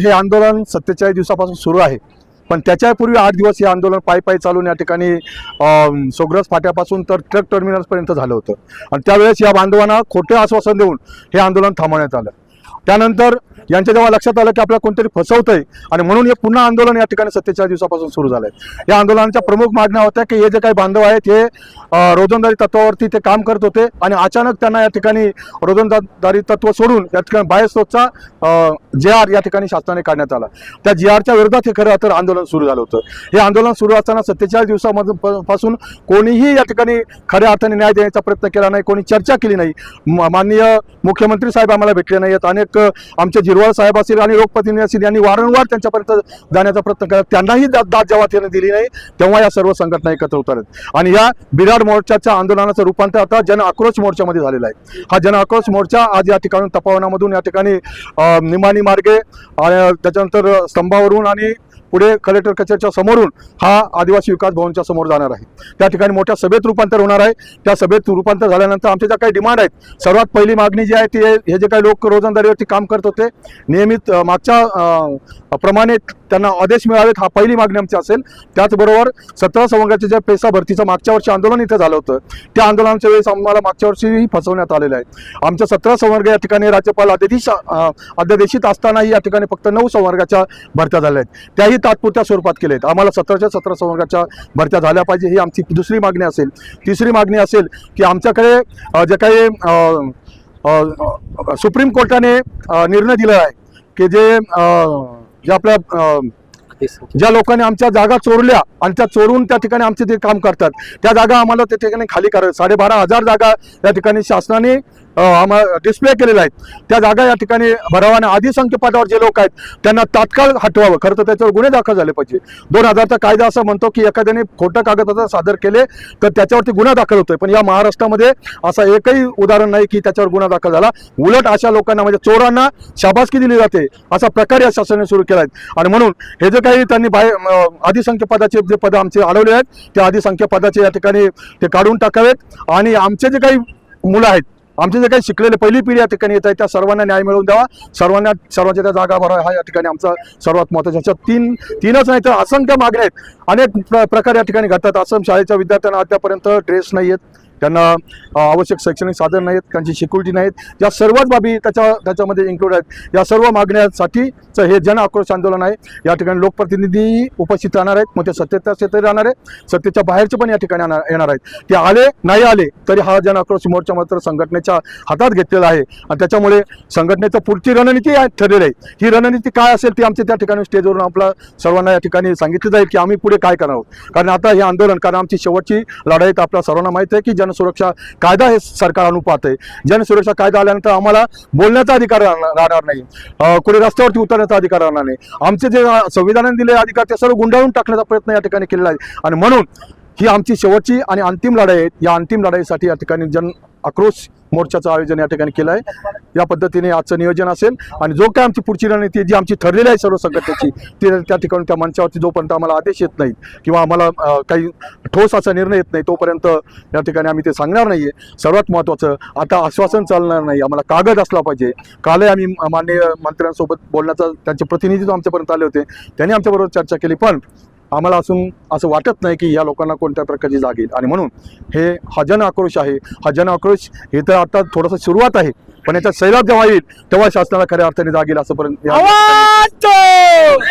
हे आंदोलन सत्तेचाळीस दिवसापासून सुरू आहे. पण त्याच्यापूर्वी आठ दिवस हे आंदोलन पायी पायी चालून या ठिकाणी सोग्रस फाट्यापासून तर ट्रक टर्मिनल्सपर्यंत झालं होतं. आणि त्यावेळेस या बांधवांना खोटे आश्वासन देऊन हे आंदोलन थांबवण्यात आलं. त्यानंतर यांच्या जेव्हा लक्षात आलं की आपल्याला कोणतरी फसवतंय आणि म्हणून हे पुन्हा आंदोलन या ठिकाणी सत्तेचाळीस दिवसापासून सुरू झालंय. या आंदोलनाच्या प्रमुख मागण्या होत्या की हे जे काही बांधव आहेत हे रोजंदारी तत्वावरती ते काम करत होते आणि अचानक त्यांना या ठिकाणी रोजंदारी तत्व सोडून या ठिकाणी बायस्रोतचा जे आर या ठिकाणी शासनाने काढण्यात आला. त्या जे आरच्या विरोधात हे खरं तर आंदोलन सुरू झालं होतं. हे आंदोलन सुरू असताना सत्तेचाळीस दिवसामधून पासून कोणीही या ठिकाणी खऱ्या अर्थाने न्याय देण्याचा प्रयत्न केला नाही कोणी चर्चा केली नाही. माननीय मुख्यमंत्री साहेब आम्हाला भेटले नाही आहेत अनेक आमच्या आमचे शिरवाळ साहेब असतील आणि लोकप्रतिनिधी असतील यांनी वारंवार त्यांच्यापर्यंत जाण्याचा प्रयत्न केला. त्यांनाही दाद जेव्हा त्यांनी दिली नाही. तेव्हा या सर्व संघटना एकत्र उतरत. आणि या बिराड मोर्चाच्या आंदोलनाचं रूपांतर आता जन आक्रोश मोर्चामध्ये झालेलं आहे. हा जन आक्रोश मोर्चा आज या ठिकाणी तपावनामधून या ठिकाणी निमानी निमाणी मार्गे त्याच्यानंतर स्तंभावरून आणि पुढे कलेक्टर कचेरीच्या समोरून हा आदिवासी विकास भवनच्या समोर जाणार आहे. त्या ठिकाणी मोठ्या सभेत रूपांतर होणार आहे. त्या सभेत रूपांतर झाल्यानंतर आमच्या ज्या काही डिमांड आहेत सर्वात पहिली मागणी जी आहे ती हे जे काही लोक रोजंदारीवरती काम करत होते नियमित मागच्या प्रमाणे त्यांना आदेश मिळावेत हा पहिली मागणी आमची असेल. त्याचबरोबर सतरा संवर्गाचे जे पेसा भरतीचं मागच्या वर्षी आंदोलन इथं झालं होतं त्या आंदोलनाच्या वेळेस आम्हाला मागच्या वर्षीही फसवण्यात आलेलं आहे. आमच्या सतरा संवर्ग या ठिकाणी राज्यपाल अध्यादेश अध्यादेशित असतानाही या ठिकाणी फक्त नऊ संवर्गाच्या भरत्या झाल्या आहेत. त्याही तात्पुरत्या स्वरूपात केले आहेत आम्हाला सतराच्या सतरा संवर्गाच्या भरत्या झाल्या पाहिजे ही आमची दुसरी मागणी असेल. तिसरी मागणी असेल की आमच्याकडे जे काही सुप्रीम कोर्टाने निर्णय दिला आहे की जे जे आपल्या ज्या लोकांनी आमच्या जागा चोरल्या आणि त्या चोरून त्या ठिकाणी आमचे ते काम करतात त्या जागा आम्हाला त्या ठिकाणी खाली करायचं साडेबारा हजार जागा त्या ठिकाणी शासनाने आम्हाला डिस्प्ले केलेल्या आहेत. त्या जागा या ठिकाणी भरावाने आधी संख्यपाठावर जे लोक आहेत त्यांना तात्काळ हटवावं. खरं तर त्याच्यावर गुन्हे दाखल झाले पाहिजे. दोन हजारचा कायदा असं म्हणतो की एखाद्याने खोटं कागदपत्र सादर केले तर त्याच्यावरती गुन्हा दाखल होतोय. पण या महाराष्ट्रामध्ये असं एकही उदाहरण नाही की त्याच्यावर गुन्हा दाखल झाला. उलट अशा लोकांना म्हणजे चोरांना शाबासकी दिली जाते असा प्रकार या शासनाने सुरू केला आहे. आणि म्हणून हे जे काही त्यांनी बाहेर आदिसंख्यपदाचे जे पद आमचे अडवले आहेत त्या आदिसंख्यपदाचे या ठिकाणी ते काढून टाकावेत. आणि आमचे जे काही मुलं आहेत आमचे जे काही शिकलेले पहिली पिढी या ठिकाणी येत आहे त्या सर्वांना न्याय मिळवून द्यावा. सर्वांना सर्वांच्या त्या जागा भरावा हा या ठिकाणी आमचा सर्वात महत्त्वाचा ह्याच्यात तीन तीनच नाही तर असंख्य मागण्या आहेत. अनेक प्र- प्रकार या ठिकाणी घडतात. आसाम शाळेच्या विद्यार्थ्यांना आतापर्यंत ड्रेस नाही आहेत त्यांना आवश्यक शैक्षणिक साधन नाहीत त्यांची सिक्युरिटी नाहीत. या सर्वच बाबी त्याच्या त्याच्यामध्ये इन्क्लूड आहेत. या सर्व मागण्यासाठीचं हे जन आक्रोश आंदोलन आहे. या ठिकाणी लोकप्रतिनिधी उपस्थित राहणार आहेत. मग ते सत्तेच्या सत्तेत राहणार आहे सत्तेच्या बाहेरचे पण या ठिकाणी येणार येणार आहेत. ते आले नाही आले तरी हा जन आक्रोश मोर्चा मात्र संघटनेच्या हातात घेतलेला आहे. आणि त्याच्यामुळे संघटनेचं पुढची रणनीती आहे- ठरलेली आहे. ही रणनीती काय असेल ती आमच्या त्या ठिकाणी स्टेजवरून आपला सर्वांना या ठिकाणी सांगितलं जाईल की आम्ही पुढे काय करणार आहोत. कारण आता हे आंदोलन कारण आमची शेवटची लढाई तर आपल्या सर्वांना माहिती आहे की जनसुरक्षा कायदा हे सरकार अनुपात आहे. जनसुरक्षा कायदा आल्यानंतर आम्हाला बोलण्याचा अधिकार राहणार राहणार नाही. कुठे कोणी रस्त्यावरती उतरण्याचा अधिकार राहणार नाही. आमचे जे संविधानाने दिलेले अधिकार ते सर्व गुंडाळून टाकण्याचा प्रयत्न या ठिकाणी केलेला आहे. आणि म्हणून ही आमची शेवटची आणि अंतिम लढाई आहे. या अंतिम लढाईसाठी या ठिकाणी जन आक्रोश मोर्चाचं आयोजन या ठिकाणी केलं आहे या पद्धतीने आजचं नियोजन असेल आणि जो काय आमची पुढची रणनीती जी आमची ठरलेली आहे सर्व संघटनेची ती त्या ठिकाणी त्या मंचावरती जोपर्यंत आम्हाला आदेश येत नाहीत किंवा आम्हाला काही ठोस असा निर्णय येत नाही तोपर्यंत या ठिकाणी आम्ही ते सांगणार नाहीये. सर्वात महत्त्वाचं आता आश्वासन चालणार नाही. आम्हाला कागद असला पाहिजे. कालही आम्ही माननीय मंत्र्यांसोबत बोलण्याचा त्यांचे प्रतिनिधी आमच्यापर्यंत आले होते. त्यांनी आमच्याबरोबर चर्चा केली. पण आम्हाला असून असं वाटत नाही की या लोकांना कोणत्या प्रकारची जाग येईल. आणि म्हणून हे हा जन आक्रोश आहे. हा जन आक्रोश हे तर आता थोडंसं सुरुवात आहे. पण याच्यात सैलाब जेव्हा येईल तेव्हा शासनाला खऱ्या अर्थाने जागेल असं पर्यंत या-